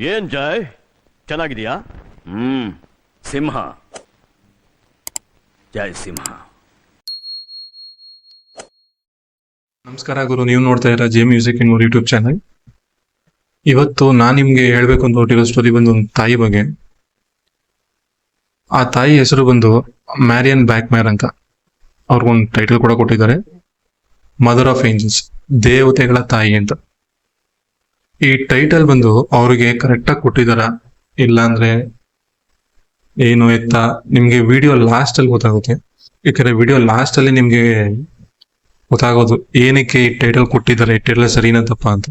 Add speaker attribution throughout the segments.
Speaker 1: ಏನ್ ಜಯ್? ಚೆನ್ನಾಗಿದೆಯಾ?
Speaker 2: ಹ್ಮ್. ಸಿಂಹ. ಜೈ ಸಿಂಹ.
Speaker 3: ನಮಸ್ಕಾರ ಗುರು ನೀವು ನೋಡ್ತಾ ಇರೋ Jai music in YouTube channel ಇವತ್ತು ನಾನು ನಿಮ್ಗೆ ಹೇಳ್ಬೇಕು ಅಂತ ಹೊರಟಿರೋ ಸ್ಟೋರಿ ಬಂದು ಒಂದು ತಾಯಿ ಬಗ್ಗೆ. ಆ ತಾಯಿ ಹೆಸರು ಬಂದು ಮ್ಯಾರಿಯನ್ ಬ್ಯಾಕ್ ಮ್ಯಾರ್ ಅಂತ. ಅವ್ರಿಗೊಂದು ಟೈಟಲ್ ಕೂಡ ಕೊಟ್ಟಿದ್ದಾರೆ. ಮದರ್ ಆಫ್ ಏಂಜಲ್ಸ್ ದೇವತೆಗಳ ತಾಯಿ ಅಂತ. ಈ ಟೈಟಲ್ ಬಂದು ಅವ್ರಿಗೆ ಕರೆಕ್ಟಾಗಿ ಕೊಟ್ಟಿದಾರ. ಇಲ್ಲ ಅಂದ್ರೆ ಏನು ಎತ್ತ? ನಿಮ್ಗೆ ವಿಡಿಯೋ ಲಾಸ್ಟ್ ಅಲ್ಲಿ ಗೊತ್ತಾಗುತ್ತೆ. ಯಾಕಂದ್ರೆ ವಿಡಿಯೋ ಲಾಸ್ಟ್ ಅಲ್ಲಿ ನಿಮ್ಗೆ ಗೊತ್ತಾಗೋದು ಏನಕ್ಕೆ ಈ ಟೈಟಲ್ ಕೊಟ್ಟಿದ್ದಾರೆ ಈ ಟೈಟಲ್ ಸರಿನಾ ತಪ್ಪ ಅಂತ.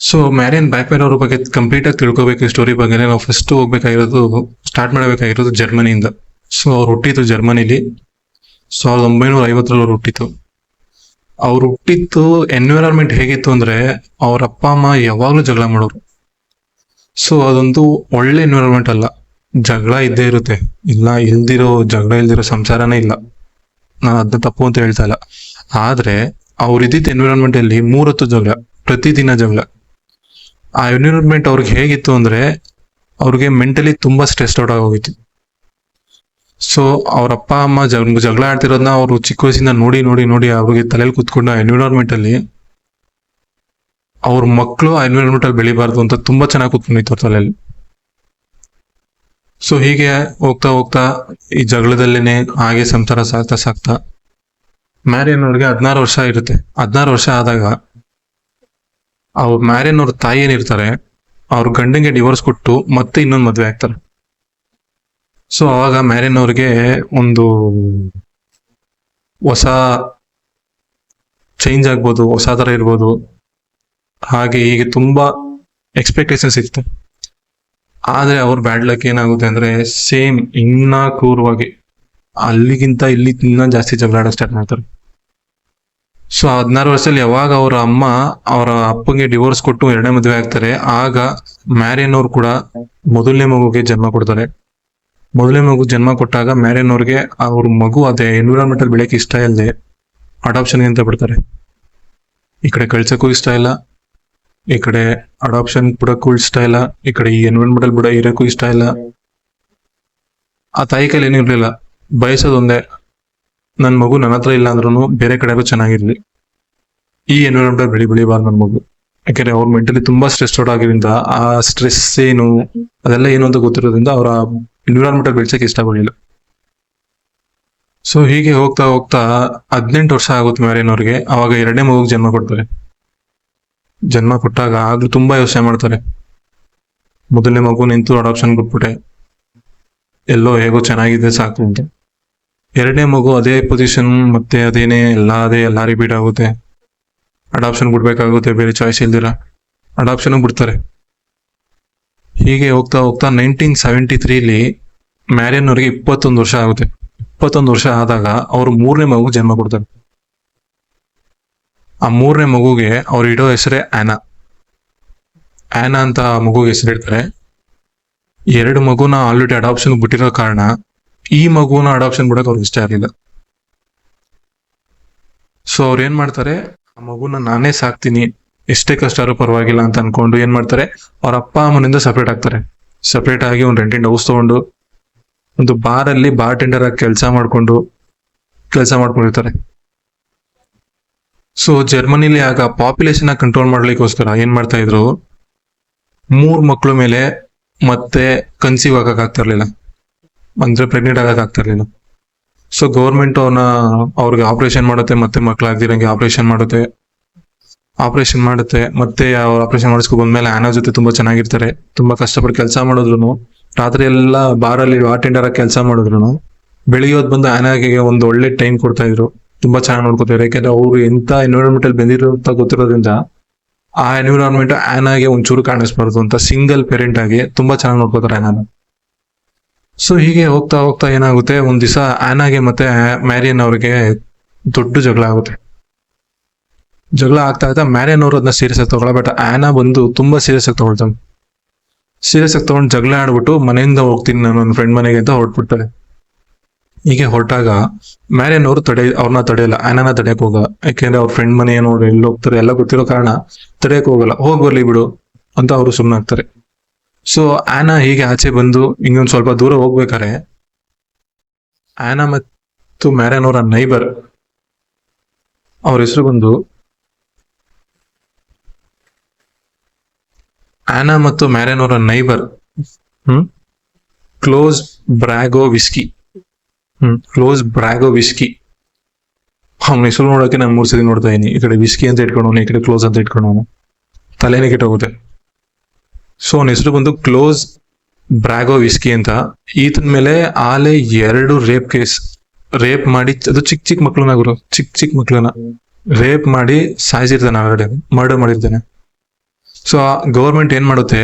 Speaker 3: ಸೊ ಮ್ಯಾರಿಯನ್ ಬ್ಯಾಕ್ವೇರ್ ಅವ್ರ ಬಗ್ಗೆ ಕಂಪ್ಲೀಟ್ ಆಗಿ ತಿಳ್ಕೊಬೇಕು ಈ ಸ್ಟೋರಿ ಬಗ್ಗೆ ನಾವು ಫಸ್ಟ್ ಹೋಗ್ಬೇಕಾಗಿರೋದು ಸ್ಟಾರ್ಟ್ ಮಾಡಬೇಕಾಗಿರೋದು ಜರ್ಮನಿಯಿಂದ ಸೊ ಅವ್ರು ಹುಟ್ಟಿದ್ದು ಜರ್ಮನಿಲಿ ಸಾವಿರದ ಒಂಬೈನೂರ ಐವತ್ತರಲ್ಲಿ ಅವ್ರು ಹುಟ್ಟಿತ್ತು ಅವ್ರು ಹುಟ್ಟಿತ್ತು ಎನ್ವಿರಾನ್ಮೆಂಟ್ ಹೇಗಿತ್ತು ಅಂದ್ರೆ ಅವ್ರ ಅಪ್ಪ, ಅಮ್ಮ ಯಾವಾಗ್ಲೂ ಜಗಳ ಮಾಡೋರು. ಸೊ ಅದೊಂದು ಒಳ್ಳೆ ಎನ್ವಿರಾನ್ಮೆಂಟ್ ಅಲ್ಲ. ಜಗಳ ಇದ್ದೇ ಇರುತ್ತೆ. ಇಲ್ಲ, ಇಲ್ದಿರೋ, ಜಗಳ ಇಲ್ದಿರೋ ಸಂಸಾರನೇ ಇಲ್ಲ. ನಾನು ಅದನ್ನ ತಪ್ಪು ಅಂತ ಹೇಳ್ತಾ ಇಲ್ಲ. ಆದ್ರೆ, ಅವ್ರ ಇದ್ದಿದ್ದ ಎನ್ವಿರಾನ್ಮೆಂಟ್ ಅಲ್ಲಿ ಮೂರತ್ತು ಜಗಳ, ಪ್ರತಿದಿನ ಜಗಳ. ಆ ಎನ್ವಿರಾನ್ಮೆಂಟ್ ಅವ್ರಿಗೆ ಹೇಗಿತ್ತು ಅಂದ್ರೆ, ಅವ್ರಿಗೆ ಮೆಂಟಲಿ ತುಂಬಾ ಸ್ಟ್ರೆಸ್ ಔಟ್ ಆಗೋಗಿತ್ತು. ಸೊ ಅವ್ರ ಅಪ್ಪ, ಅಮ್ಮ ಜಗ್- ಜಗಳ ಆಡ್ತಿರೋದನ್ನ ಅವರು ಚಿಕ್ಕ ವಯಸ್ಸಿಂದ ನೋಡಿ ನೋಡಿ ನೋಡಿ ಅವ್ರಿಗೆ ತಲೆಯಲ್ಲಿ ಕುತ್ಕೊಂಡು ಎನ್ವಿರಾನ್ಮೆಂಟ್ ಅಲ್ಲಿ ಅವ್ರ ಮಕ್ಕಳು ಆ ಎನ್ವಿರಾನ್ಮೆಂಟ್ ಅಲ್ಲಿ ಬೆಳಿಬಾರ್ದು ಅಂತ ತುಂಬಾ ಚೆನ್ನಾಗಿ ಕುತ್ಕೊಂಡಿತ್ತು ಅವ್ರ ತಲೆಯಲ್ಲಿ ಸೊ ಹೀಗೆ ಹೋಗ್ತಾ ಹೋಗ್ತಾ ಈ ಜಗಳದಲ್ಲೇನೆ ಹಾಗೆ ಸಂಸಾರ ಸಾಗ್ತಾ ಸಾಕ್ತಾ ಮ್ಯಾರಿಯನ್ ಅವ್ರಿಗೆ ಹದಿನಾರು ವರ್ಷ ಇರುತ್ತೆ. ಹದಿನಾರು ವರ್ಷ ಆದಾಗ ಅವ್ರ ಮ್ಯಾರಿಯನ್ ಅವ್ರ ತಾಯಿ ಏನಿರ್ತಾರೆ ಅವ್ರ ಗಂಡಂಗೆ ಡಿವೋರ್ಸ್ ಕೊಟ್ಟು ಮತ್ತೆ ಇನ್ನೊಂದು ಮದ್ವೆ ಆಗ್ತಾರೆ. ಸೊ ಅವಾಗ ಮ್ಯಾರಿನ್ ಅವ್ರಿಗೆ ಒಂದು ಹೊಸ ಚೇಂಜ್ ಆಗ್ಬೋದು, ಹೊಸ ಥರ ಇರ್ಬೋದು. ಹಾಗೆ ಹೀಗೆ ತುಂಬಾ ಎಕ್ಸ್ಪೆಕ್ಟೇಷನ್ಸ್ ಇತ್ತು. ಆದ್ರೆ ಅವ್ರ ಬ್ಯಾಡ್ ಲಕ್ ಏನಾಗುತ್ತೆ ಅಂದ್ರೆ ಸೇಮ್ ಇನ್ನ ಕ್ರೂರವಾಗಿ ಅಲ್ಲಿಗಿಂತ ಇಲ್ಲಿ ತಿನ್ನ ಜಾಸ್ತಿ ಜಗಳ ಸ್ಟಾರ್ಟ್ ಮಾಡ್ತಾರೆ. ಸೊ ಹದಿನಾರು ವರ್ಷದಲ್ಲಿ ಯಾವಾಗ ಅವರ ಅಮ್ಮ ಅವರ ಅಪ್ಪಂಗೆ ಡಿವೋರ್ಸ್ ಕೊಟ್ಟು ಎರಡನೇ ಮದುವೆ ಆಗ್ತಾರೆ, ಆಗ ಮ್ಯಾರಿಯನ್ ಅವ್ರು ಕೂಡ ಮೊದಲನೇ ಮಗುಗೆ ಜನ್ಮ ಕೊಡ್ತಾರೆ. ಮೊದಲನೇ ಮಗು ಜನ್ಮ ಕೊಟ್ಟಾಗ ಮ್ಯಾರಿಯನ್ ಅವ್ರಿಗೆ ಅವ್ರ ಮಗು ಅದೇ ಎನ್ವಿರಾನ್ಮೆಂಟ್ ಅಲ್ಲಿ ಬೆಳೆಯಕ್ಕೆ ಇಷ್ಟ ಇಲ್ಲದೆ ಅಡಾಪ್ಷನ್ಗೆ ಅಂತ ಬಿಡ್ತಾರೆ. ಈ ಕಡೆ ಕಳ್ಸಕ್ಕೂ ಇಷ್ಟ ಇಲ್ಲ, ಈ ಕಡೆ ಅಡಾಪ್ಷನ್ ಬಿಡಕ್ಕೂ ಇಷ್ಟ ಇಲ್ಲ, ಈ ಕಡೆ ಈ ಎನ್ವಿರಾನ್ಮೆಂಟ್ ಅಲ್ಲಿ ಬಿಡ ಇರಕ್ಕೂ ಇಷ್ಟ ಇಲ್ಲ. ಆ ತಾಯಿ ಕೈಲಿ ಏನೂ ಇರಲಿಲ್ಲ ಬಯಸೋದೊಂದೇ ನನ್ನ ಮಗು ನನ್ನ ಹತ್ರ ಇಲ್ಲ ಅಂದ್ರೂ ಬೇರೆ ಕಡೆಗೂ ಚೆನ್ನಾಗಿರ್ಲಿ. ಈ ಎನ್ವಿರಾನ್ಮೆಂಟ್ ಅಲ್ಲಿ ಬೆಳಿ ಬೆಳಿಬಾರ್ದು ನನ್ನ ಮಗು. ಯಾಕೆಂದ್ರೆ ಅವ್ರು ಮೆಂಟಲಿ ತುಂಬಾ ಸ್ಟ್ರೆಸ್ ಔಟ್ ಆಗಿರೋದ್ರಿಂದ ಆ ಸ್ಟ್ರೆಸ್ ಏನು ಅದೆಲ್ಲ ಏನು ಅಂತ ಗೊತ್ತಿರೋದ್ರಿಂದ ಅವರ ಎನ್ವಿರಾನ್ಮೆಂಟ್ ಬೆಳ್ಸಕ್ಕೆ ಇಷ್ಟಪಡಲಿಲ್ಲ. ಸೊ ಹೀಗೆ ಹೋಗ್ತಾ ಹೋಗ್ತಾ ಹದಿನೆಂಟು ವರ್ಷ ಆಗುತ್ತೆ ಮ್ಯಾರಿಯನ್ ಅವ್ರಿಗೆ ಅವಾಗ ಎರಡನೇ ಮಗುಗೆ ಜನ್ಮ ಕೊಡ್ತಾರೆ. ಜನ್ಮ ಕೊಟ್ಟಾಗ ಆಗ್ಲೂ ತುಂಬಾ ಯೋಚನೆ ಮಾಡ್ತಾರೆ. ಮೊದಲನೇ ಮಗು ನಿಂತು ಅಡಾಪ್ಷನ್ ಕೊಟ್ಬಿಟ್ಟೆ. ಎಲ್ಲೋ ಹೇಗೋ ಚೆನ್ನಾಗಿದೆ ಸಾಕು ಅಂತ. ಎರಡನೇ ಮಗು ಅದೇ ಪೊಸಿಷನ್ ಮತ್ತೆ ಅದೇನೇ ಎಲ್ಲ, ಅದೇ ಎಲ್ಲ ರಿಪೀಟ್ ಆಗುತ್ತೆ. ಅಡಾಪ್ಷನ್ ಬಿಡ್ಬೇಕಾಗುತ್ತೆ, ಬೇರೆ ಚಾಯ್ಸ್ ಇಲ್ದಿರ. ಅಡಾಪ್ಷನ್ ಬಿಡ್ತಾರೆ. ಹೀಗೆ ಹೋಗ್ತಾ ಹೋಗ್ತಾ ನೈನ್ಟೀನ್ ಸೆವೆಂಟಿ ತ್ರೀಲಿ ಮ್ಯಾರಿಯನ್ ಅವರಿಗೆ ಇಪ್ಪತ್ತೊಂದು ವರ್ಷ ಆಗುತ್ತೆ. ಇಪ್ಪತ್ತೊಂದು ವರ್ಷ ಆದಾಗ ಅವರು ಮೂರನೇ ಮಗು ಜನ್ಮ ಕೊಡ್ತಾರೆ. ಆ ಮೂರನೇ ಮಗುಗೆ ಅವ್ರು ಇಡೋ ಹೆಸರೇ ಆನಾ. ಆನಾ ಅಂತ ಮಗುಗೆ ಹೆಸರಿಡ್ತಾರೆ ಎರಡು ಮಗುನ ಆಲ್ರೆಡಿ ಅಡಾಪ್ಷನ್ ಬಿಟ್ಟಿರೋ ಕಾರಣ ಈ ಮಗುನ ಅಡಾಪ್ಷನ್ ಬಿಡೋಕೆ ಅವ್ರಿಗೆ ಇಷ್ಟ ಇರಲಿಲ್ಲ ಸೊ ಅವ್ರು ಏನ್ ಮಾಡ್ತಾರೆ? ಆ ಮಗುನ ನಾನೇ ಸಾಕ್ತೀನಿ. ಎಷ್ಟೇ ಕಷ್ಟ ಆದ್ರೂ ಪರವಾಗಿಲ್ಲ ಅಂತ ಅನ್ಕೊಂಡು ಏನ್ ಮಾಡ್ತಾರೆ? ಅವ್ರ ಅಪ್ಪ ಅಮ್ಮನಿಂದ ಸಪ್ರೇಟ್ ಆಗ್ತಾರೆ. ಸಪ್ರೇಟ್ ಆಗಿ ಒಂದು ರೆಂಟಿನ ಹೌಸ್ ತಗೊಂಡು ಒಂದು ಬಾರ್ ಅಲ್ಲಿ ಬಾರ್ ಟೆಂಡರ್ ಆಗಿ ಕೆಲಸ ಮಾಡ್ಕೊಂಡು ಕೆಲಸ ಮಾಡ್ಕೊಂಡಿರ್ತಾರೆ. ಸೊ ಜರ್ಮನಿಲಿ ಆಗ ಪಾಪ್ಯುಲೇಷನ್ ಕಂಟ್ರೋಲ್ ಮಾಡ್ಲಿಕ್ಕೋಸ್ಕರ ಏನ್ ಮಾಡ್ತಾ ಇದ್ರು? ಮೂರ್ ಮಕ್ಳು ಮೇಲೆ ಮತ್ತೆ ಕನ್ಸೀವ್ ಆಗಕ್ ಆಗ್ತಾ ಇರ್ಲಿಲ್ಲ ಅಂದ್ರೆ ಪ್ರೆಗ್ನೆಂಟ್ ಆಗಕ್ ಆಗ್ತಾ ಇರ್ಲಿಲ್ಲ ಸೊ ಗೌರ್ಮೆಂಟ್ ಅವ್ರನ್ನ ಅವ್ರಿಗೆ ಆಪರೇಷನ್ ಮಾಡುತ್ತೆ, ಮತ್ತೆ ಮಕ್ಳಾಗ್ದಿರಂಗೆ ಆಪರೇಷನ್ ಮಾಡುತ್ತೆ. ಆಪರೇಷನ್ ಮಾಡುತ್ತೆ, ಮತ್ತೆ ಆಪರೇಷನ್ ಮಾಡಿಸ್ಕೊ ಬಂದ್ಮೇಲೆ ಆನಾ ಜೊತೆ ತುಂಬಾ ಚೆನ್ನಾಗಿರ್ತಾರೆ. ತುಂಬಾ ಕಷ್ಟಪಟ್ಟು ಕೆಲಸ ಮಾಡಿದ್ರು ರಾತ್ರಿ ಎಲ್ಲ ಬಾರಲ್ಲಿ ಅಟೆಂಡರ್ ಆಗಿ ಕೆಲಸ ಮಾಡಿದ್ರು ಬೆಳಿಗ್ಗೆ ಹೊತ್ತು ಬಂದು ಆನಾಗೆ ಒಂದು ಒಳ್ಳೆ ಟೈಮ್ ಕೊಡ್ತಾ ಇದ್ರು. ತುಂಬಾ ಚೆನ್ನಾಗಿ ನೋಡ್ಕೋತಾರೆ ಯಾಕಂದ್ರೆ ಅವ್ರು ಎಂತ ಎನ್ವಿರಾನ್ಮೆಂಟ್ ಅಲ್ಲಿ ಬಂದಿರೋ ಅಂತ ಗೊತ್ತಿರೋದ್ರಿಂದ ಆ ಎನ್ವಿರಾನ್ಮೆಂಟ್ ಆನಾಗೆ ಒಂಚೂರು ಕಾಣಿಸ್ಬಾರ್ದು ಅಂತ ಸಿಂಗಲ್ ಪೇರೆಂಟ್ ಆಗಿ ತುಂಬಾ ಚೆನ್ನಾಗಿ ನೋಡ್ಕೋತಾರೆ ಆನಾನ ಸೊ ಹೀಗೆ ಹೋಗ್ತಾ ಹೋಗ್ತಾ ಏನಾಗುತ್ತೆ? ಒಂದ್ ದಿವಸ ಆನಾಗೆ ಮತ್ತೆ ಮ್ಯಾರಿಯನ್ ಅವ್ರಿಗೆ ದೊಡ್ಡ ಜಗಳ ಆಗುತ್ತೆ. ಜಗಳ ಆಗ್ತಾ ಆಗ್ತಾ ಮ್ಯಾರಿಯನ್ ಅವರು ಅದನ್ನ ಸೀರಿಯಸ್ ಆಗಿ ಬಟ್ ಆನಾ ಬಂದು ತುಂಬಾ ಸೀರಿಯಸ್ ಆಗಿ ತಗೊಳ್ತಾನೆ ಸೀರಿಯಸ್ ಆಗಿ ತಗೊಂಡು ಜಗಳ ಆಡ್ಬಿಟ್ಟು ಮನೆಯಿಂದ ಹೋಗ್ತೀನಿ ನಾನು ನನ್ನ ಫ್ರೆಂಡ್ ಮನೆಗೆ ಅಂತ ಹೊರಟ್ಬಿಡ್ತಾರೆ ಹೀಗೆ ಹೊರಟಾಗ ಮ್ಯಾರಿಯನ್ ಅವರು ತಡೆ, ಅವ್ರನ್ನ ತಡೆಯಲ್ಲ, ಆನನ ತಡೆಯಕ್ ಹೋಗ. ಯಾಕೆಂದ್ರೆ ಅವ್ರ ಫ್ರೆಂಡ್ ಮನೆ ಏನೋ ಎಲ್ಲಿ ಹೋಗ್ತಾರೆ ಎಲ್ಲ ಗೊತ್ತಿರೋ ಕಾರಣ ತಡೆಯಕ್ ಹೋಗಲ್ಲ. ಹೋಗ್ ಬರ್ಲಿ ಬಿಡು ಅಂತ ಅವರು ಸುಮ್ಮನಾಗ್ತಾರೆ ಸೊ ಆನಾ ಹೀಗೆ ಆಚೆ ಬಂದು ಇನ್ನೊಂದು ಸ್ವಲ್ಪ ದೂರ ಹೋಗ್ಬೇಕಾರೆ ಆನಾ ಮತ್ತು ಮ್ಯಾರನ್ ಅವರ ನೈಬರ್ ಅವ್ರ ಹೆಸರು ಬಂದು ಆನಾ ಮತ್ತು ಮ್ಯಾರನ್ ಅವರ ನೈಬರ್. ಹ್ಮ್? Klaus Bragowski. ಹ್ಮ್? Klaus Bragowski. ಅವನ ಹೆಸರು ನೋಡೋಕೆ ನಾನು ಮೂರು ಸರಿ ನೋಡ್ತಾ ಇದೀನಿ. ಈ ಕಡೆ ವಿಸ್ಕಿ ಅಂತ ಇಟ್ಕೊಂಡವನು ಈ ಕಡೆ ಕ್ಲೋಸ್ ಅಂತ ಇಟ್ಕೊಂಡವನು ತಲೆನೇ ಕೆಟ್ಟೋಗುತ್ತೆ. ಸೊ ಅವನ ಹೆಸರು ಬಂದು ಕ್ಲೋಸ್ ಬ್ರಾಗೋ ವಿಸ್ಕಿ ಅಂತ. ಈತನ ಮೇಲೆ ಆಲೆ ಎರಡು ರೇಪ್ ಕೇಸ್. ರೇಪ್ ಮಾಡಿ, ಅದು ಚಿಕ್ಕ ಚಿಕ್ಕ ಮಕ್ಕಳನ್ನ ಗುರು. ಚಿಕ್ಕ ಚಿಕ್ಕ ಮಕ್ಕಳನ್ನ ರೇಪ್ ಮಾಡಿ ಸಾಯಿಸಿರ್ತಾನೆ ಆಲ್ರೆಡಿ ಮರ್ಡರ್ ಮಾಡಿರ್ತಾನೆ. ಸೊ ಗೌರ್ಮೆಂಟ್ ಏನ್ ಮಾಡುತ್ತೆ?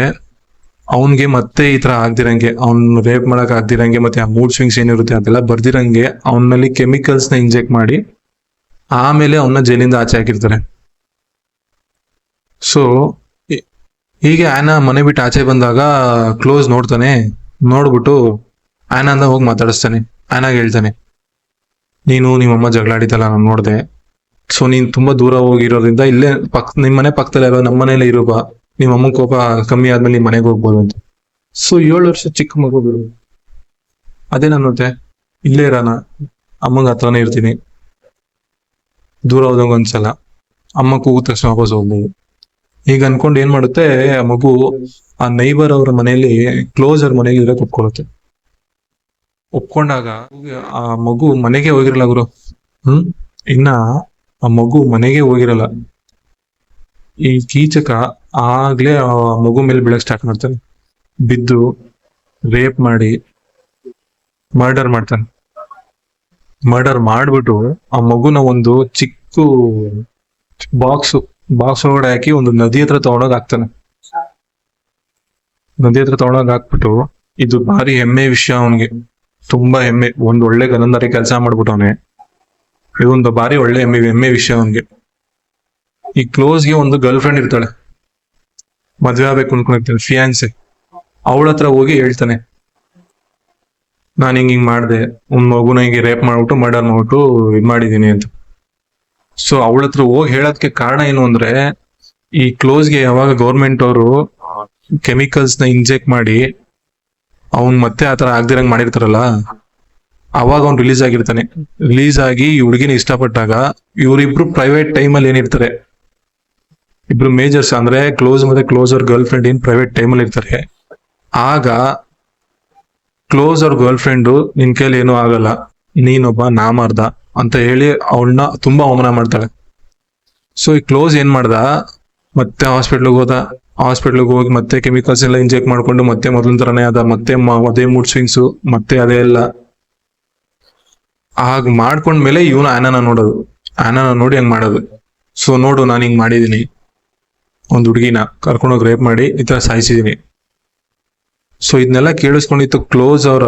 Speaker 3: ಅವನ್ಗೆ ಮತ್ತೆ ಈ ತರ ಆಗ್ದಿರಂಗೆ, ಅವ್ನ ರೇಪ್ ಮಾಡಕ್ ಆಗ್ದಿರಂಗೆ, ಮತ್ತೆ ಆ ಮೂಡ್ ಸ್ವಿಂಗ್ಸ್ ಏನಿರುತ್ತೆ ಅದೆಲ್ಲ ಬರ್ದಿರಂಗೆ ಅವನಲ್ಲಿ ಕೆಮಿಕಲ್ಸ್ನ ಇಂಜೆಕ್ಟ್ ಮಾಡಿ, ಆಮೇಲೆ ಅವನ್ನ ಜೈಲಿಂದ ಆಚೆ ಹಾಕಿರ್ತಾರೆ. ಸೊ ಹೀಗೆ ಆಯ್ನ ಮನೆ ಬಿಟ್ಟು ಆಚೆ ಬಂದಾಗ ಕ್ಲೋಸ್ ನೋಡ್ತಾನೆ. ನೋಡ್ಬಿಟ್ಟು ಆನಾಂದ ಹೋಗಿ ಮಾತಾಡಿಸ್ತಾನೆ. ಆಯ್ನಾಗ ಹೇಳ್ತಾನೆ, ನೀನು ನಿಮ್ಮಮ್ಮ ಜಗಳಾಡಿತಲ್ಲ ನಾನು ನೋಡ್ದೆ. ಸೊ ನೀನ್ ತುಂಬಾ ದೂರ ಹೋಗಿರೋದ್ರಿಂದ ಇಲ್ಲೇ ಪಕ್, ನಿಮ್ ಮನೆ ಪಕ್ಕದಲ್ಲೇ ಇರೋ ನಮ್ಮ ಮನೇಲೆ ಇರುವ ಬಾ ನಿಮ್ಮ ಅಮ್ಮನ ಕೋಪ ಕಮ್ಮಿ ಆದ್ಮೇಲೆ ನಿಮ್ ಮನೆಗೆ ಹೋಗ್ಬೋದು ಅಂತ. ಸೊ ಏಳು ವರ್ಷ ಚಿಕ್ಕ ಮಗು ಬಿಡು. ಅದೇ ನನ್ನತ್ತೆ ಇಲ್ಲೇ ಇರೋಣ. ಅಮ್ಮಂಗ ಹತ್ರನೇ ಇರ್ತೀನಿ. ದೂರ ಹೋದಂಗ ಒಂದ್ಸಲ. ಅಮ್ಮ ಕೂಗಿದ ತಕ್ಷಣ ವಾಪಸ್ ಹೋಗ್ಬೋದು. ಈಗ ಅನ್ಕೊಂಡು ಏನ್ ಮಾಡುತ್ತೆ, ಆ ಮಗು ಆ ನೈಬರ್ ಅವರ ಮನೆಯಲ್ಲಿ ಕ್ಲೋಸ್ ಅವ್ರ ಮನೆಗೆ ಇರಕ್ ಒಪ್ಕೊಳ್ಳುತ್ತೆ ಒಪ್ಕೊಂಡಾಗ ಆ ಮಗು ಮನೆಗೆ ಹೋಗಿರಲ್ಲ ಗುರು. ಹ್ಮ್? ಇನ್ನ ಆ ಮಗು ಮನೆಗೆ ಹೋಗಿರಲ್ಲ. ಈ ಕೀಚಕ ಆಗ್ಲೇ ಆ ಮಗು ಮೇಲೆ ಬೀಳಕ್ ಸ್ಟಾರ್ಟ್ ಮಾಡ್ತಾನೆ. ಬಿದ್ದು ರೇಪ್ ಮಾಡಿ ಮರ್ಡರ್ ಮಾಡ್ತಾನೆ. ಮರ್ಡರ್ ಮಾಡ್ಬಿಟ್ಟು ಆ ಮಗುನ ಒಂದು ಚಿಕ್ಕ ಬಾಕ್ಸ್ ಬಾಕ್ಸ್ ಒಳಗಡೆ ಹಾಕಿ ಒಂದು ನದಿ ಹತ್ರ ತಗೊಂಡೋಗ್ ಹಾಕ್ತಾನೆ. ನದಿ ಹತ್ರ ತಗೊಂಡೋಗ್ ಹಾಕ್ಬಿಟ್ಟು ಇದು ಭಾರಿ ಹೆಮ್ಮೆ ವಿಷಯ ಅವನಿಗೆ. ತುಂಬಾ ಹೆಮ್ಮೆ. ಒಂದ್ ಒಳ್ಳೆ ಗನಂದಾರಿ ಕೆಲಸ ಮಾಡ್ಬಿಟ್ಟವನೆ. ಇದೊಂದು ಭಾರಿ ಒಳ್ಳೆ ಹೆಮ್ಮೆ ಹೆಮ್ಮೆ ವಿಷಯ ಅವನಿಗೆ ಈ ಕ್ಲೋಸ್ಗೆ ಒಂದು ಗರ್ಲ್ ಫ್ರೆಂಡ್ ಇರ್ತಾಳೆ. ಮದ್ವೆ ಆಗ್ಬೇಕು ಅನ್ಕೊಂಡಿರ್ತಾನೆ ಫಿಯಾನ್ಸೆ ಅವಳ ಹತ್ರ ಹೋಗಿ ಹೇಳ್ತಾನೆ. ನಾನು ಹಿಂಗ್ ಹಿಂಗ್ ಮಾಡ್ದೆ, ಒಂದ್ ಮಗುನ ಹಿಂಗೆ ರೇಪ್ ಮಾಡ್ಬಿಟ್ಟು ಮರ್ಡರ್ ಮಾಡ್ಬಿಟ್ಟು ಇದ್ ಮಾಡಿದೀನಿ ಅಂತ. ಸೊ ಅವಳ ಹತ್ರ ಹೋಗಿ ಹೇಳೋದಕ್ಕೆ ಕಾರಣ ಏನು ಅಂದ್ರೆ, ಈ ಕ್ಲೋಸ್ಗೆ ಯಾವಾಗ ಗೌರ್ಮೆಂಟ್ ಅವರು ಕೆಮಿಕಲ್ಸ್ನ ಇಂಜೆಕ್ಟ್ ಮಾಡಿ, ಅವನ್ ಮತ್ತೆ ಆತರ ಆಗ್ದಿರಂಗ್ ಮಾಡಿರ್ತಾರಲ್ಲ ಅವಾಗ ಅವ್ನು ರಿಲೀಸ್ ಆಗಿರ್ತಾನೆ. ರಿಲೀಸ್ ಆಗಿ ಈ ಹುಡುಗಿನ ಇಷ್ಟಪಟ್ಟಾಗ ಇವರಿಬ್ರು ಪ್ರೈವೇಟ್ ಟೈಮ್ ಅಲ್ಲಿ ಏನಿರ್ತಾರೆ? ಇಬ್ರು ಮೇಜರ್ಸ್ ಅಂದ್ರೆ ಕ್ಲೋಸ್ ಮತ್ತೆ ಕ್ಲೋಸ್ ಅವ್ರ ಗರ್ಲ್ ಫ್ರೆಂಡ್ ಏನ್ ಪ್ರೈವೇಟ್ ಟೈಮಲ್ಲಿ ಇರ್ತಾರೆ. ಆಗ ಕ್ಲೋಸ್ ಅವ್ರ ಗರ್ಲ್ ಫ್ರೆಂಡು ನಿನ್ ಕೈಲಿ ಏನೂ ಆಗಲ್ಲ. ನೀನೊಬ್ಬ ನಾಮಾರ್ದ ಅಂತ ಹೇಳಿ ಅವಳನ್ನ ತುಂಬಾ ಅವಮಾನ ಮಾಡ್ತಾಳೆ. ಸೊ ಈ ಕ್ಲೋಸ್ ಏನ್ ಮಾಡ್ದ? ಮತ್ತೆ ಹಾಸ್ಪಿಟ್ಲಿಗೆ ಹೋದ. ಹಾಸ್ಪಿಟ್ಲಿಗೆ ಹೋಗಿ ಮತ್ತೆ ಕೆಮಿಕಲ್ಸ್ ಎಲ್ಲ ಇಂಜೆಕ್ಟ್ ಮಾಡ್ಕೊಂಡು ಮತ್ತೆ ಮೊದಲಿನ ತರನೇ ಆದ. ಮತ್ತೆ ಅದೇ ಮೂಡ್ ಸ್ವಿಂಗ್ಸು ಮತ್ತೆ ಅದೇ ಎಲ್ಲ. ಹಾಗ್ ಮಾಡ್ಕೊಂಡ್ಮೇಲೆ ಇವನು ಆನನ ನೋಡೋದು. ಆನನ ನೋಡಿ ಹಂಗ್ ಮಾಡೋದು. ಸೊ ನೋಡು, ನಾನು ಹಿಂಗ್ ಮಾಡಿದೀನಿ. ಒಂದ್ ಹುಡುಗಿನ ಕರ್ಕೊಂಡೋಗಿ ರೇಪ್ ಮಾಡಿ ಈ ತರ ಸಾಯಿಸಿದೀನಿ. ಸೊ ಇದನ್ನೆಲ್ಲ ಕೇಳಿಸ್ಕೊಂಡಿತ್ತು ಕ್ಲೋಸ್ ಅವರ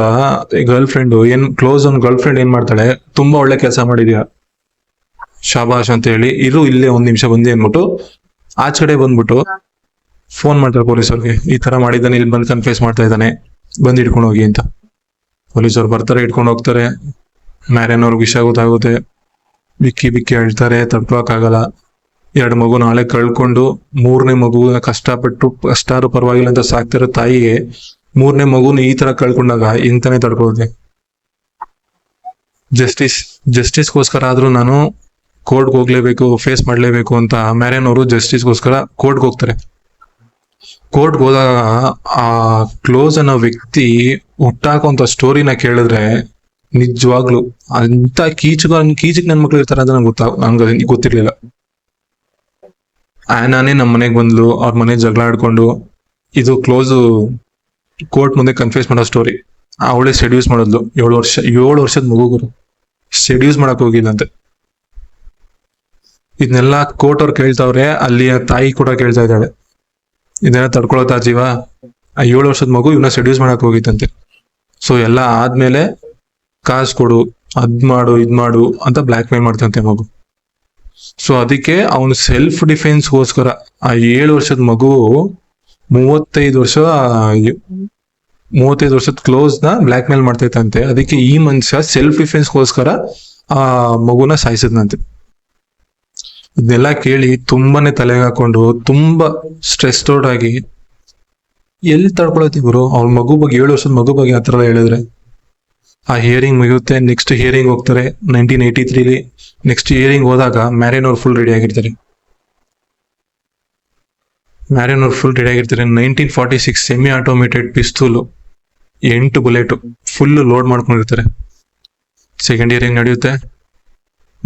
Speaker 3: ಗರ್ಲ್ ಫ್ರೆಂಡ್ ಏನ್ ಕ್ಲೋಸ್ ಅವ್ನ ಗರ್ಲ್ ಫ್ರೆಂಡ್ ಏನ್ ಮಾಡ್ತಾಳೆ? ತುಂಬಾ ಒಳ್ಳೆ ಕೆಲಸ ಮಾಡಿದ್ಯಾ? ಶಾಬಾಷ್ ಅಂತ ಹೇಳಿ. ಇರು, ಇಲ್ಲೇ ಒಂದ್ ನಿಮಿಷ ಬಂದಿ ಅಂದ್ಬಿಟ್ಟು ಆಚೆ ಕಡೆ ಬಂದ್ಬಿಟ್ಟು ಫೋನ್ ಮಾಡ್ತಾರೆ ಪೊಲೀಸರಿಗೆ ಈ ತರ ಮಾಡಿದ್ದಾನೆ, ಇಲ್ಲಿ ಬಂದು ಕನ್ಫ್ಯೂಸ್ ಮಾಡ್ತಾ ಇದ್ದಾನೆ. ಬಂದ್ ಇಟ್ಕೊಂಡು ಹೋಗಿ ಅಂತ. ಪೊಲೀಸರು ಬರ್ತಾರೆ ಇಟ್ಕೊಂಡು ಹೋಗ್ತಾರೆ. ಮ್ಯಾರೇನ್ ವಿಷ ಗೊತ್ತಾಗುತ್ತೆ. ಬಿಕ್ಕಿ ಬಿಕ್ಕಿ ಅಳ್ತಾರೆ ತಪ್ಪಾಕಾಗಲ್ಲ ಎರಡು ಮಗು ನಾಳೆ ಕಳ್ಕೊಂಡು, ಮೂರನೇ ಮಗು ಕಷ್ಟಪಟ್ಟು ಕಷ್ಟಾರು ಪರವಾಗಿಲ್ಲ ಅಂತ ಸಾಕ್ತಿರೋ ತಾಯಿಗೆ, ಮೂರನೇ ಮಗುನ ಈ ತರ ಕಳ್ಕೊಂಡಾಗ ಇಂತಾನೆ ತಡ್ಕೊಳ್ಳುತ್ತೆ ಜಸ್ಟಿಸ್, ಜಸ್ಟಿಸ್ಗೋಸ್ಕರ ಆದ್ರೂ ನಾನು ಕೋರ್ಟ್ಗೆ ಹೋಗ್ಲೇಬೇಕು, ಫೇಸ್ ಮಾಡ್ಲೇಬೇಕು ಅಂತ ಮ್ಯಾರೇನ್ ಅವರು ಜಸ್ಟಿಸ್ಗೋಸ್ಕರ ಕೋರ್ಟ್ಗೆ ಹೋಗ್ತಾರೆ. ಕೋರ್ಟ್ಗೆ ಹೋದಾಗ ಆ ಕ್ಲೋಸ್ ಅನ್ನೋ ವ್ಯಕ್ತಿ ಹುಟ್ಟಾಕುವಂತ ಸ್ಟೋರಿನ ಕೇಳಿದ್ರೆ ನಿಜವಾಗ್ಲು ಅಂತ ಕೀಚುಗ ಕೀಚಕ್ ನನ್ ಮಕ್ಳು ಇರ್ತಾರೆ ಅಂತ ನಂಗೆ ಗೊತ್ತಾ ನಂಗೆ ಗೊತ್ತಿರ್ಲಿಲ್ಲ. ಆನಾನೇ ನಮ್ಮ ಮನೆಗೆ ಬಂದ್ಲು, ಅವ್ರ ಮನೆ ಜಗಳ ಆಡ್ಕೊಂಡು, ಇದು ಕ್ಲೋಸ್ ಕೋರ್ಟ್ ಮುಂದೆ ಕನ್ಫ್ಯೂಸ್ ಮಾಡೋ ಸ್ಟೋರಿ ಅವಳೇ ಸೆಡ್ಯೂಸ್ ಮಾಡಿದ್ಲು. ಏಳು ವರ್ಷ ಏಳು ವರ್ಷದ ಮಗುಗರು ಸೆಡ್ಯೂಸ್ ಮಾಡಕ್ ಹೋಗಿಲ್ಲಂತೆ ಇದನ್ನೆಲ್ಲ ಕೋರ್ಟ್ ಅವ್ರು ಕೇಳ್ತಾವ್ರೆ, ಅಲ್ಲಿಯ ತಾಯಿ ಕೂಡ ಕೇಳ್ತಾ ಇದ್ದಾಳೆ. ಇದನ್ನ ತಡ್ಕೊಳತ್ತಾ ಜೀವ. ಆ ಏಳು ವರ್ಷದ ಮಗು ಇವನ್ನ ಸೆಡ್ಯೂಸ್ ಮಾಡಕ್ ಹೋಗಿತ್ತಂತೆ. ಸೊ ಎಲ್ಲ ಆದ್ಮೇಲೆ ಕಾಸು ಕೊಡು, ಅದ್ ಮಾಡು, ಇದ್ ಮಾಡು ಅಂತ ಬ್ಲಾಕ್ ಮೇಲ್ ಮಾಡ್ತಂತೆ ಮಗು. ಸೊ ಅದಕ್ಕೆ ಅವನು ಸೆಲ್ಫ್ ಡಿಫೆನ್ಸ್ಗೋಸ್ಕರ ಆ ಏಳು ವರ್ಷದ ಮಗು ಮೂವತ್ತೈದು ವರ್ಷ, ಮೂವತ್ತೈದು ವರ್ಷದ ಕ್ಲೋಸ್ನ ಬ್ಲಾಕ್ ಮೇಲ್ ಮಾಡ್ತೈತಂತೆ. ಅದಕ್ಕೆ ಈ ಮನುಷ್ಯ ಸೆಲ್ಫ್ ಡಿಫೆನ್ಸ್ಗೋಸ್ಕರ ಆ ಮಗುನ ಸಾಯಿಸಿದ್ನಂತೆ. ಇದನ್ನೆಲ್ಲ ಕೇಳಿ ತುಂಬಾನೇ ತಲೆಗೆ ಹಾಕೊಂಡು, ತುಂಬಾ ಸ್ಟ್ರೆಸ್ ಔಟ್ ಆಗಿ, ಎಲ್ಲಿ ತಡ್ಕೊಳತಿ ಗುರು? ಅವ್ರ ಮಗು ಬಗ್ಗೆ, ಏಳು ವರ್ಷದ ಮಗು ಬಗ್ಗೆ ಆ ಥರ ಹೇಳಿದ್ರೆ? ಆ ಹಿಯರಿಂಗ್ ಮುಗಿಯುತ್ತೆ. ನೆಕ್ಸ್ಟ್ ಹಿಯರಿಂಗ್ ಹೋಗ್ತಾರೆ. ನೈನ್ಟೀನ್ ಏಯ್ಟಿ ತ್ರೀಲಿ ನೆಕ್ಸ್ಟ್ ಹಿಯರಿಂಗ್ ಹೋದಾಗ ಮ್ಯಾರಿನ್ ಅವ್ರು ಫುಲ್ ರೆಡಿ ಆಗಿರ್ತಾರೆ. ಮ್ಯಾರಿನ್ ಅವ್ರು ಫುಲ್ ರೆಡಿ ಆಗಿರ್ತಾರೆ. Nineteen forty six semi automated ಪಿಸ್ತೂಲು ಎಂಟು ಬುಲೆಟ್ ಫುಲ್ ಲೋಡ್ ಮಾಡ್ಕೊಂಡಿರ್ತಾರೆ. ಸೆಕೆಂಡ್ ಇಯರಿಂಗ್ ನಡೆಯುತ್ತೆ.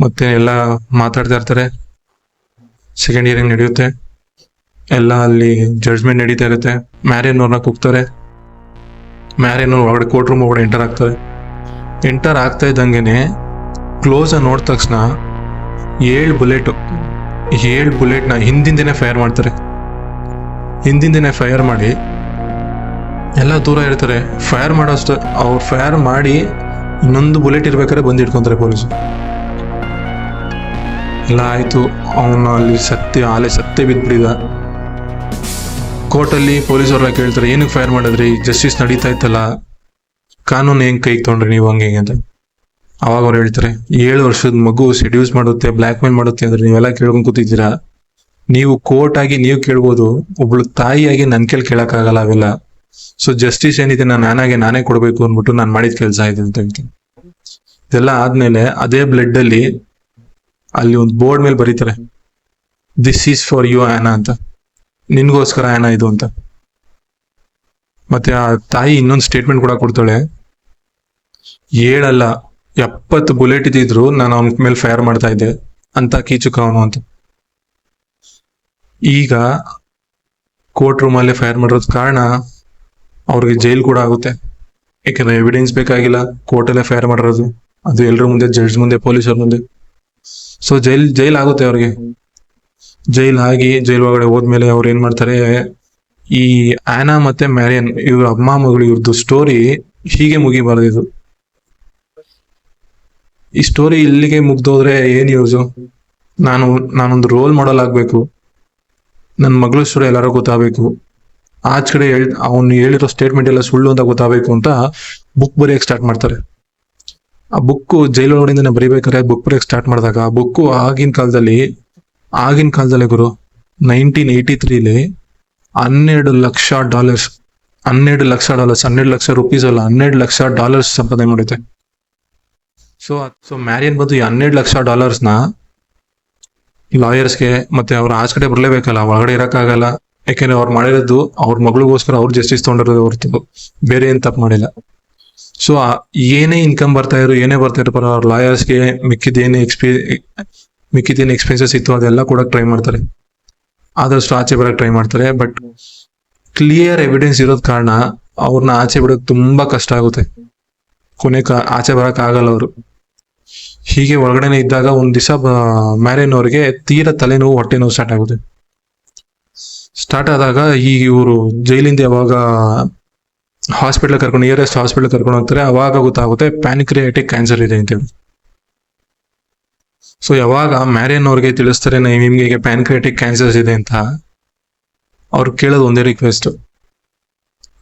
Speaker 3: ಮತ್ತೆ ಎಲ್ಲ ಮಾತಾಡ್ತಾ ಇರ್ತಾರೆ. ಸೆಕೆಂಡ್ ಇಯರಿಂಗ್ ನಡೆಯುತ್ತೆ. ಎಲ್ಲ ಅಲ್ಲಿ ಜಡ್ಜ್ಮೆಂಟ್ ನಡೀತಾ ಇರುತ್ತೆ. ಮ್ಯಾರಿನ್ ಅವ್ರನ್ನ ಕೂಗ್ತಾರೆ. ಮ್ಯಾರಿನ್ ಅವ್ರು ಒಳಗಡೆ ಕೋರ್ಟ್ ರೂಮ್ ಒಳಗಡೆ ಎಂಟರ್ ಆಗ್ತಾರೆ. ಎಂಟರ್ ಆಗ್ತಾ ಇದ್ದಂಗೆ ಕ್ಲೋಸ್ ಆಗಿ ನೋಡಿದ ತಕ್ಷಣ ಏಳು ಬುಲೆಟ್ ಏಳು ಬುಲೆಟ್ನ ಹಿಂದಿಂದನೇ ಫೈರ್ ಮಾಡ್ತಾರೆ. ಹಿಂದಿಂದನೇ ಫೈರ್ ಮಾಡಿ ಎಲ್ಲ ದೂರ ಇರ್ತಾರೆ. ಫೈರ್ ಮಾಡೋಷ್ಟು ಅವ್ರು ಫೈರ್ ಮಾಡಿ ಇನ್ನೊಂದು ಬುಲೆಟ್ ಇರ್ಬೇಕಾದ್ರೆ ಬಂದು ಹಿಡ್ಕೊಂತಾರೆ ಪೊಲೀಸು ಎಲ್ಲ ಆಯಿತು. ಅವನು ಅಲ್ಲಿ ಸತ್ಯ, ಆಲೆ ಸತ್ಯ ಬಿದ್ದುಬಿಡಿದ ಕೋರ್ಟಲ್ಲಿ ಪೊಲೀಸವ್ರನ್ನ ಕೇಳ್ತಾರೆ, ಏನಕ್ಕೆ ಫೈರ್ ಮಾಡಿದ್ರಿ? ಜಸ್ಟಿಸ್ ನಡೀತಾ ಇತ್ತಲ್ಲ? ಕಾನೂನು ಹೆಂಗ್ ಕೈಗೆ ತೊಗೊಂಡ್ರಿ ನೀವು ಹಂಗೆ ಅಂತ. ಅವಾಗ ಅವ್ರು ಹೇಳ್ತಾರೆ, ಏಳು ವರ್ಷದ ಮಗು ಸೆಡ್ಯೂಸ್ ಮಾಡುತ್ತೆ ಬ್ಲ್ಯಾಕ್ ಮೇಲ್ ಮಾಡುತ್ತೆ ಅಂದ್ರೆ ನೀವೆಲ್ಲ ಕೇಳ್ಕೊಂಡು ಕೂತಿದ್ದೀರಾ? ನೀವು ಕೋರ್ಟ್ ಆಗಿ ನೀವು ಕೇಳ್ಬೋದು, ಒಬ್ಳು ತಾಯಿಯಾಗಿ ನನ್ ಕೇಳಿ ಕೇಳಕ್ಕಾಗಲ್ಲ ಅವೆಲ್ಲ. ಸೊ ಜಸ್ಟಿಸ್ ಏನಿದೆ ನಾನು ನಾನಾಗೆ ನಾನೇ ಕೊಡ್ಬೇಕು ಅಂದ್ಬಿಟ್ಟು ನಾನು ಮಾಡಿದ ಕೆಲಸ ಇದೆ ಅಂತ ಹೇಳ್ತೀನಿ. ಇದೆಲ್ಲ ಆದ್ಮೇಲೆ ಅದೇ ಬ್ಲಡ್ ಅಲ್ಲಿ ಅಲ್ಲಿ ಒಂದು ಬೋರ್ಡ್ ಮೇಲೆ ಬರೀತಾರೆ ದಿಸ್ ಈಸ್ ಫಾರ್ ಯು ಆನಾ ಅಂತ. ನಿನ್ಗೋಸ್ಕರ ಆನಾ ಇದು ಅಂತ. ಮತ್ತೆ ಆ ತಾಯಿ ಇನ್ನೊಂದು ಸ್ಟೇಟ್ಮೆಂಟ್ ಕೂಡ ಕೊಡ್ತಾಳೆ ಏಳಲ್ಲ, ಎಪ್ಪತ್ತು ಬುಲೆಟ್ ಇದ್ದಿದ್ರು ನಾನು ಅವನ ಮೇಲೆ ಫೈರ್ ಮಾಡ್ತಾ ಇದ್ದೆ. ಅಂತ ಕೀಚುಕ ಅವನು ಅಂತ. ಈಗ ಕೋರ್ಟ್ ರೂಮಲ್ಲೇ ಫೈರ್ ಮಾಡಿರೋದ್ ಕಾರಣ ಅವ್ರಿಗೆ ಜೈಲ್ ಕೂಡ ಆಗುತ್ತೆ. ಯಾಕಂದ್ರೆ ಎವಿಡೆನ್ಸ್ ಬೇಕಾಗಿಲ್ಲ ಕೋರ್ಟಲ್ಲೇ ಫೈರ್ ಮಾಡಿರೋದು. ಅದು ಎಲ್ಲರ ಮುಂದೆ ಜಡ್ಜ್ ಮುಂದೆ, ಪೊಲೀಸರ ಮುಂದೆ. ಸೊ ಜೈಲ್ ಜೈಲ್ ಆಗುತ್ತೆ ಅವ್ರಿಗೆ. ಜೈಲ್ ಆಗಿ ಜೈಲ್ ಒಳಗಡೆ ಹೋದ್ಮೇಲೆ ಅವ್ರು ಏನ್ ಮಾಡ್ತಾರೆ, ಈ ಆನಾ ಮತ್ತೆ ಮ್ಯಾರಿಯನ್, ಇವ್ರ ಅಮ್ಮ ಮಗಳು ಇವ್ರದ್ದು ಸ್ಟೋರಿ ಹೀಗೆ ಮುಗಿಬಾರ್ದು ಇದು ಈ ಸ್ಟೋರಿ ಇಲ್ಲಿಗೆ ಮುಗ್ದೋದ್ರೆ ಏನ್ ಯೂಸು ನಾನು, ನಾನೊಂದು ರೋಲ್ ಮಾಡಲ್ ಆಗ್ಬೇಕು. ನನ್ನ ಮಗಳ ಸ್ಟೋರಿ ಎಲ್ಲಾರು ಗೊತ್ತಾಗಬೇಕು. ಆಚ ಕಡೆ ಹೇಳ್, ಅವ್ನು ಹೇಳಿರೋ ಸ್ಟೇಟ್ಮೆಂಟ್ ಎಲ್ಲ ಸುಳ್ಳು ಅಂತ ಗೊತ್ತಾಗಬೇಕು ಅಂತ ಬುಕ್ ಬರೆಯಕ್ ಸ್ಟಾರ್ಟ್ ಮಾಡ್ತಾರೆ. ಆ ಬುಕ್ ಜೈಲೊಳಗಿಂದ ಬರಿಬೇಕಾದ್ರೆ ಬುಕ್ ಬರೆಯಕ್ ಸ್ಟಾರ್ಟ್ ಮಾಡಿದಾಗ, ಆ ಬುಕ್ ಆಗಿನ ಕಾಲದಲ್ಲಿ ಆಗಿನ ಕಾಲದಲ್ಲಿ ಗುರು ನೈನ್ಟೀನ್ ಏಯ್ಟಿ ತ್ರೀಲಿ ಹನ್ನೆರಡು ಲಕ್ಷ ಡಾಲರ್ಸ್ ಹನ್ನೆರಡು ಲಕ್ಷ ಡಾಲರ್ಸ್ ಹನ್ನೆರಡು ಲಕ್ಷ ರುಪೀಸ್ ಅಲ್ಲ, ಹನ್ನೆರಡು ಲಕ್ಷ ಡಾಲರ್ಸ್ ಸಂಪಾದನೆ ಮಾಡುತ್ತೆ ಸೊ ಸೊ ಮ್ಯಾರಿಯನ್ ಬಂದು ಹನ್ನೆರಡು ಲಕ್ಷ ಡಾಲರ್ಸ್ನ ಲಾಯರ್ಸ್ಗೆ ಮತ್ತೆ ಅವ್ರ ಆಚ ಕಡೆ ಬರಲೇಬೇಕಲ್ಲ? ಒಳಗಡೆ ಇರೋಕ್ಕಾಗಲ್ಲ. ಯಾಕೆಂದ್ರೆ ಅವ್ರು ಮಾಡಿರೋದು ಅವ್ರ ಮಗಳಿಗೋಸ್ಕರ ಅವ್ರು ಜಸ್ಟಿಸ್ ತೊಗೊಂಡಿರೋದು ಹೊರತು. ಬೇರೆ ಏನ್ ತಪ್ಪು ಮಾಡಿಲ್ಲ. ಸೊ ಏನೇ ಇನ್ಕಮ್ ಬರ್ತಾ ಇರೋ ಏನೇ ಬರ್ತಾ ಇರೋ ಅವ್ರ ಲಾಯರ್ಸ್ಗೆ ಮಿಕ್ಕಿದೇನೆ ಎಕ್ಸ್ಪೀ ಮಿಕ್ಕಿದೇನು ಎಕ್ಸ್ಪೆನ್ಸಸ್ ಇತ್ತು, ಅದೆಲ್ಲ ಕೂಡ ಟ್ರೈ ಮಾಡ್ತಾರೆ. ಆದಷ್ಟು ಆಚೆ ಬರಕ್ ಟ್ರೈ ಮಾಡ್ತಾರೆ. ಬಟ್ ಕ್ಲಿಯರ್ ಎವಿಡೆನ್ಸ್ ಇರೋದ್ ಕಾರಣ ಅವ್ರನ್ನ ಆಚೆ ಬಿಡೋಕ್ ತುಂಬಾ ಕಷ್ಟ ಆಗುತ್ತೆ. ಕೊನೆ ಆಚೆ ಬರೋಕ್ಕಾಗಲ್ಲ ಅವರು. ಹೀಗೆ ಒಳಗಡೆನೆ ಇದ್ದಾಗ ಒಂದ್ ದಿವಸ ಮ್ಯಾರೇನ್ ಅವ್ರಿಗೆ ತೀರ ತಲೆನೋವು ಹೊಟ್ಟೆ ನೋವು ಸ್ಟಾರ್ಟ್ ಆಗುತ್ತೆ. ಸ್ಟಾರ್ಟ್ ಆದಾಗ ಈ ಇವರು ಜೈಲಿಂದ ಯಾವಾಗ ಹಾಸ್ಪಿಟಲ್ ಕರ್ಕೊಂಡು ನಿಯರೆಸ್ಟ್ ಹಾಸ್ಪಿಟಲ್ ಕರ್ಕೊಂಡು ಹೋಗ್ತಾರೆ, ಅವಾಗ ಗೊತ್ತಾಗುತ್ತೆ ಪ್ಯಾನಿಕ್ರಿಯಾಟಿಕ್ ಕ್ಯಾನ್ಸರ್ ಇದೆ ಅಂತೇಳಿ. ಸೊ ಯಾವಾಗ ಮ್ಯಾರಿಯನ್ ಅವ್ರಿಗೆ ತಿಳಿಸ್ತಾರೆ, "ನಾ- ನಿಮ್ಗೆ ಪ್ಯಾನ್ಕ್ರಿಯಾಟಿಕ್ ಕ್ಯಾನ್ಸರ್ಸ್ ಇದೆ ಅಂತ, ಅವ್ರು ಕೇಳೋದು ಒಂದೇ ರಿಕ್ವೆಸ್ಟ್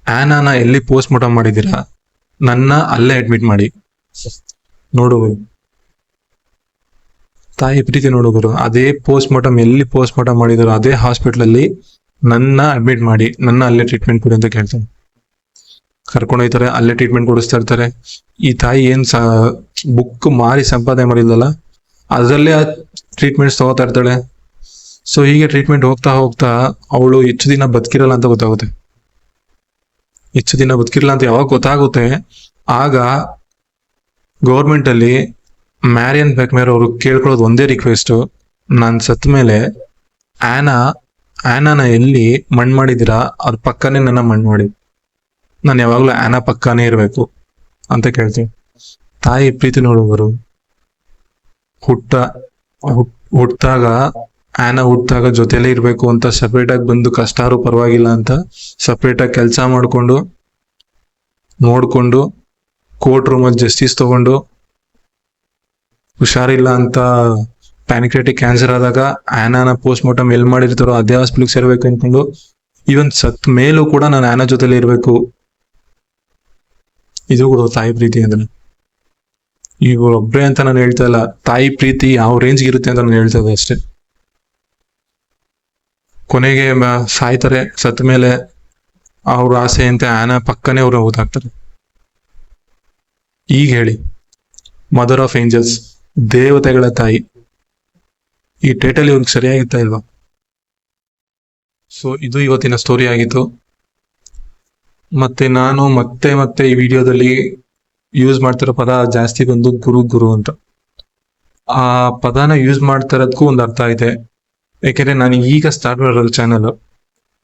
Speaker 3: ಆನಾನ ಎಲ್ಲಿ ಪೋಸ್ಟ್ ಮಾರ್ಟಮ್ ಮಾಡಿದ್ದೀರಾ, ನನ್ನ ಅಲ್ಲೇ ಅಡ್ಮಿಟ್ ಮಾಡಿ. ನೋಡು. ತಾಯಿ ಪ್ರೀತಿ ನೋಡು ಗುರು. ಅದೇ ಪೋಸ್ಟ್ ಮಾರ್ಟಮ್ ಎಲ್ಲಿ ಪೋಸ್ಟ್ ಮಾರ್ಟಮ್ ಮಾಡಿದ್ರು ಅದೇ ಹಾಸ್ಪಿಟಲ್ ಅಲ್ಲಿ ನನ್ನ ಅಡ್ಮಿಟ್ ಮಾಡಿ, ನನ್ನ ಅಲ್ಲೇ ಟ್ರೀಟ್ಮೆಂಟ್ ಕೊಡಿ ಅಂತ ಕೇಳ್ತಾರೆ. ಕರ್ಕೊಂಡು ಹೋಗ್ತಾರೆ, ಅಲ್ಲೇ ಟ್ರೀಟ್ಮೆಂಟ್ ಕೊಡಿಸ್ತಾ ಇರ್ತಾರೆ. ಈ ತಾಯಿ ಏನ್ ಬುಕ್ ಮಾರಿ ಸಂಪಾದನೆ ಮಾಡಿದ್ಲಲ್ಲ ಅದರಲ್ಲೇ ಟ್ರೀಟ್ಮೆಂಟ್ಸ್ ತಗೋತಾ ಇರ್ತಾಳೆ. ಸೊ ಹೀಗೆ ಟ್ರೀಟ್ಮೆಂಟ್ ಹೋಗ್ತಾ ಹೋಗ್ತಾ ಅವಳು ಹೆಚ್ಚು ದಿನ ಬದುಕಿರಲ್ಲ ಅಂತ ಗೊತ್ತಾಗುತ್ತೆ. ಹೆಚ್ಚು ದಿನ ಬದುಕಿರಲ್ಲ ಅಂತ ಯಾವಾಗ ಗೊತ್ತಾಗುತ್ತೆ, ಆಗ ಗೌರ್ಮೆಂಟ್ ಅಲ್ಲಿ ಮ್ಯಾರಿಯನ್ ಬೆಕ್ಮೇರ್ ಅವರು ಕೇಳ್ಕೊಳ್ಳೋದು ಒಂದೇ ರಿಕ್ವೆಸ್ಟ್ ನಾನು ಸತ್ತ ಮೇಲೆ ಆನಾ, ಆನಾನ ಎಲ್ಲಿ ಮಣ್ಣು ಮಾಡಿದಿರಾ ಅದ್ರ ಪಕ್ಕನೇ ನನ್ನ ಮಣ್ಣು ಮಾಡಿ. ನಾನು ಯಾವಾಗಲೂ ಆನಾ ಪಕ್ಕನೇ ಇರಬೇಕು ಅಂತ ಕೇಳ್ತೀನಿ. ತಾಯಿ ಪ್ರೀತಿ ನೋಡುವರು ಹುಟ್ಟ, ಹುಟ್- ಹುಟ್ಟಾಗ ಆ್ಯನ ಹುಟ್ಟಾಗ ಜೊತೆಲೇ ಇರಬೇಕು ಅಂತ ಸಪ್ರೇಟಾಗಿ ಬಂದು ಕಷ್ಟಾರು ಪರವಾಗಿಲ್ಲ ಅಂತ ಸಪ್ರೇಟಾಗಿ ಕೆಲಸ ಮಾಡಿಕೊಂಡು, ನೋಡಿಕೊಂಡು ಕೋರ್ಟ್ ರೂಮಲ್ಲಿ ಜಸ್ಟಿಸ್ ತಗೊಂಡು ಹುಷಾರಿಲ್ಲ ಅಂತ ಪ್ಯಾನಿಕ್ರೆಟಿಕ್ ಕ್ಯಾನ್ಸರ್ ಆದಾಗ ಆನಾನ ಪೋಸ್ಟ್ ಮಾರ್ಟಮ್ ಎಲ್ಲಿ ಮಾಡಿರ್ತಾರೋ ಅದೇ ಹಾಸ್ಪಿಟಲ್ಗೆ ಸೇರ್ಬೇಕು ಅನ್ಕೊಂಡು ಇವನ್ ಸತ್ ಮೇಲೂ ಕೂಡ ನಾನು ಆನ ಜೊತೆಲಿ ಇರಬೇಕು. ಇದು ಕೂಡ ತಾಯಿ ಪ್ರೀತಿ ಅಂದ್ರೆ. ಈಗ ಒಬ್ಬರೇ ಅಂತ ನಾನು ಹೇಳ್ತಾ ಇಲ್ಲ, ತಾಯಿ ಪ್ರೀತಿ ಯಾವ ರೇಂಜ್ ಇರುತ್ತೆ ಅಂತ ನಾನು ಹೇಳ್ತಾ ಇದ್ದೆ ಅಷ್ಟೇ. ಕೊನೆಗೆ ಸಾಯ್ತಾರೆ ಸತ್ತ ಮೇಲೆ ಅವ್ರ ಆಸೆಯಂತೆ ಆನ ಪಕ್ಕನೆ ಅವ್ರು ಓದಾಗ್ತಾರೆ ಈಗ ಹೇಳಿ ಮದರ್ ಆಫ್ ಏಂಜಲ್ಸ್ ದೇವತೆಗಳ ತಾಯಿ. ಈ ಟೈಟಲ್ ಇವ್ರಿಗೆ ಸರಿಯಾಗಿತ್ತಾ ಇಲ್ವಾ? ಸೊ ಇದು ಇವತ್ತಿನ ಸ್ಟೋರಿ ಆಗಿತ್ತು ಮತ್ತೆ ನಾನು ಮತ್ತೆ ಮತ್ತೆ ಈ ವಿಡಿಯೋದಲ್ಲಿ ಯೂಸ್ ಮಾಡ್ತಿರೋ ಪದ ಜಾಸ್ತಿ ಬಂದು ಗುರು ಗುರು ಅಂತ. ಆ ಪದನ ಯೂಸ್ ಮಾಡ್ತಾ ಇರೋದಕ್ಕೂ ಒಂದು ಅರ್ಥ ಇದೆ. ಯಾಕೆಂದ್ರೆ ನಾನು ಈಗ ಸ್ಟಾರ್ಟ್ ಮಾಡಿರೋ ಚಾನಲ್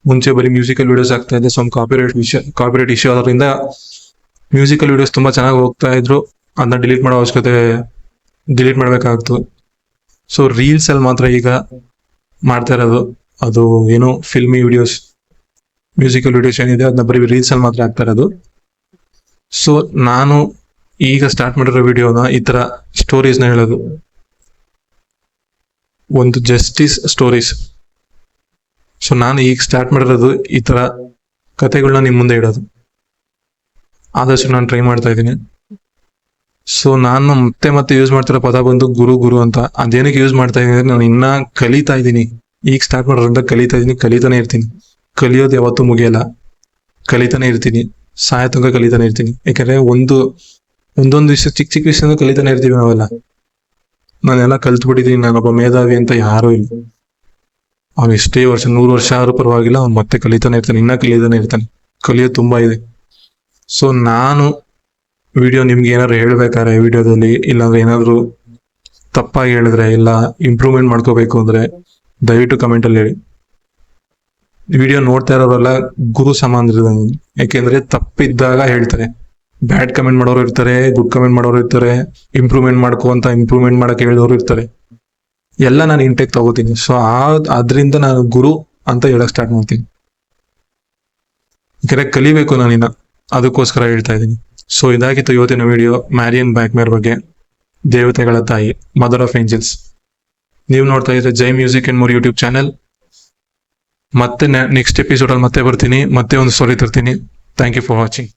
Speaker 3: ಮುಂಚೆ ಬರೀ ಮ್ಯೂಸಿಕಲ್ ವಿಡಿಯೋಸ್ ಆಗ್ತಾ ಇದೆ ಸ್ವಲ್ಪ ಕಾಪಿರೈಟ್ ವಿಷಯ ಕಾಪಿರೈಟ್ ಇಶ್ಯೂ ಆದ್ರಿಂದ ಮ್ಯೂಸಿಕಲ್ ವಿಡಿಯೋಸ್ ತುಂಬಾ ಚೆನ್ನಾಗಿ ಹೋಗ್ತಾ ಇದ್ರು. ಅದನ್ನ ಡಿಲೀಟ್ ಮಾಡೋ ಅವಶ್ಯಕತೆ ಡಿಲೀಟ್ ಮಾಡಬೇಕಾಗ್ತು. ಸೊ ರೀಲ್ಸ್ ಅಲ್ಲಿ ಮಾತ್ರ ಈಗ ಮಾಡ್ತಾ ಇರೋದು. ಅದು ಏನು ಫಿಲ್ಮಿ ವಿಡಿಯೋಸ್ ಮ್ಯೂಸಿಕಲ್ ವಿಡಿಯೋಸ್ ಏನಿದೆ ಅದನ್ನ ಬರೀ ರೀಲ್ಸ್ ಅಲ್ಲಿ ಮಾತ್ರ ಆಗ್ತಾ ಇರೋದು. ಸೊ ನಾನು ಈಗ ಸ್ಟಾರ್ಟ್ ಮಾಡಿರೋ ವಿಡಿಯೋನ ಈ ತರ ಸ್ಟೋರೀಸ್ನ ಹೇಳೋದು. ಒಂದು ಜಸ್ಟಿಸ್ ಸ್ಟೋರೀಸ್ ಸೊ ನಾನು ಈಗ ಸ್ಟಾರ್ಟ್ ಮಾಡಿರೋದು ಈ ತರ ಕತೆಗಳನ್ನ ನಿಮ್ಮ ಮುಂದೆ ಇಡೋದು. ಆದಷ್ಟು ನಾನು ಟ್ರೈ ಮಾಡ್ತಾ ಇದ್ದೀನಿ. ಸೊ ನಾನು ಮತ್ತೆ ಮತ್ತೆ ಯೂಸ್ ಮಾಡ್ತಿರೋ ಪದ ಬಂದು ಗುರು ಗುರು ಅಂತ. ಅದೇನಕ್ಕೆ ಯೂಸ್ ಮಾಡ್ತಾ ಇದ್ದೀನಿ ನಾನು ಇನ್ನ ಕಲಿತಾ ಇದ್ದೀನಿ. ಈಗ ಸ್ಟಾರ್ಟ್ ಮಾಡೋದ್ರಿಂದ ಕಲಿತಾ ಇದ್ದೀನಿ, ಕಲಿತಾನೆ ಇರ್ತೀನಿ. ಕಲಿಯೋದು ಯಾವತ್ತೂ ಮುಗಿಯಲ್ಲ. ಕಲಿತಾನೆ ಇರ್ತೀನಿ. ಸಾಯ ತನಕ ಕಲಿತಾನೆ ಇರ್ತೀನಿ. ಯಾಕಂದ್ರೆ ಒಂದು, ಒಂದೊಂದು ವಿಷಯ ಚಿಕ್ಕ ಚಿಕ್ಕ ವಿಷಯನೂ ಕಲಿತಾನೆ ಇರ್ತೀವಿ ನಾವೆಲ್ಲ. ನಾನೆಲ್ಲ ಕಲ್ತ್ಬಿಟ್ಟಿದ್ದೀನಿ. ನಾನೊಬ್ಬ ಮೇಧಾವಿ ಅಂತ ಯಾರೂ ಇಲ್ಲ. ಅವ್ನು ಎಷ್ಟೇ ವರ್ಷ, ನೂರು ವರ್ಷ ಆದ್ರೂ ಪರವಾಗಿಲ್ಲ, ಅವ್ನು ಮತ್ತೆ ಕಲಿತಾನೆ ಇರ್ತಾನೆ. ಇನ್ನ ಕಲಿತಾನೆ ಇರ್ತಾನೆ. ಕಲಿಯೋದು ತುಂಬಾ ಇದೆ. ಸೊ ನಾನು ವಿಡಿಯೋ ನಿಮ್ಗೆ ಏನಾದ್ರು ಹೇಳ್ಬೇಕಾದ್ರೆ ವಿಡಿಯೋದಲ್ಲಿ, ಇಲ್ಲಾಂದ್ರೆ ಏನಾದ್ರು ತಪ್ಪಾಗಿ ಹೇಳಿದ್ರೆ, ಇಲ್ಲ ಇಂಪ್ರೂವ್ಮೆಂಟ್ ಮಾಡ್ಕೋಬೇಕು ಅಂದ್ರೆ ದಯವಿಟ್ಟು ಕಮೆಂಟ್ ಅಲ್ಲಿ ಹೇಳಿ. ವಿಡಿಯೋ ನೋಡ್ತಾ ಇರೋರೆಲ್ಲ ಗುರು ಸಮಾನರಿದ್ದಾರೆ ಯಾಕೆಂದ್ರೆ ತಪ್ಪಿದ್ದಾಗ ಹೇಳ್ತಾರೆ. ಬ್ಯಾಡ್ ಕಮೆಂಟ್ ಮಾಡೋರು ಇರ್ತಾರೆ ಗುಡ್ ಕಮೆಂಟ್ ಮಾಡೋರು ಇರ್ತಾರೆ ಇಂಪ್ರೂವ್ಮೆಂಟ್ ಮಾಡ್ಕೋ ಅಂತ ಇಂಪ್ರೂವ್ಮೆಂಟ್ ಮಾಡಕ್ ಹೇಳಿದವರು ಇರ್ತಾರೆ. ಎಲ್ಲ ನಾನು ಇಂಟೆಕ್ ತಗೋತೀನಿ. ಸೊ ಆ, ಅದರಿಂದ ನಾನು ಗುರು ಅಂತ ಹೇಳಕ್ ಸ್ಟಾರ್ಟ್ ಮಾಡ್ತೀನಿ. ಯಾಕಂದ್ರೆ ಕಲಿಬೇಕು ನಾನಿನ್ನ. ಅದಕ್ಕೋಸ್ಕರ ಹೇಳ್ತಾ ಇದ್ದೀನಿ. ಸೊ ಇದಾಗಿತ್ತು ಇವತ್ತಿನ ವಿಡಿಯೋ ಮ್ಯಾರಿಯನ್ ಬ್ಯಾಕ್ಮೇರ್ ಬಗ್ಗೆ, ದೇವತೆಗಳ ತಾಯಿ ಮದರ್ ಆಫ್ ಏಂಜಲ್ಸ್ ನೀವು ನೋಡ್ತಾ ಇದ್ರೆ Jai music and more YouTube channel ಮತ್ತೆ ನೆಕ್ಸ್ಟ್ ಎಪಿಸೋಡ್ ಅಲ್ಲಿ ಮತ್ತೆ ಬರ್ತೀನಿ, ಮತ್ತೆ ಒಂದು ಸ್ಟೋರಿ ತರ್ತೀನಿ. Thank you for watching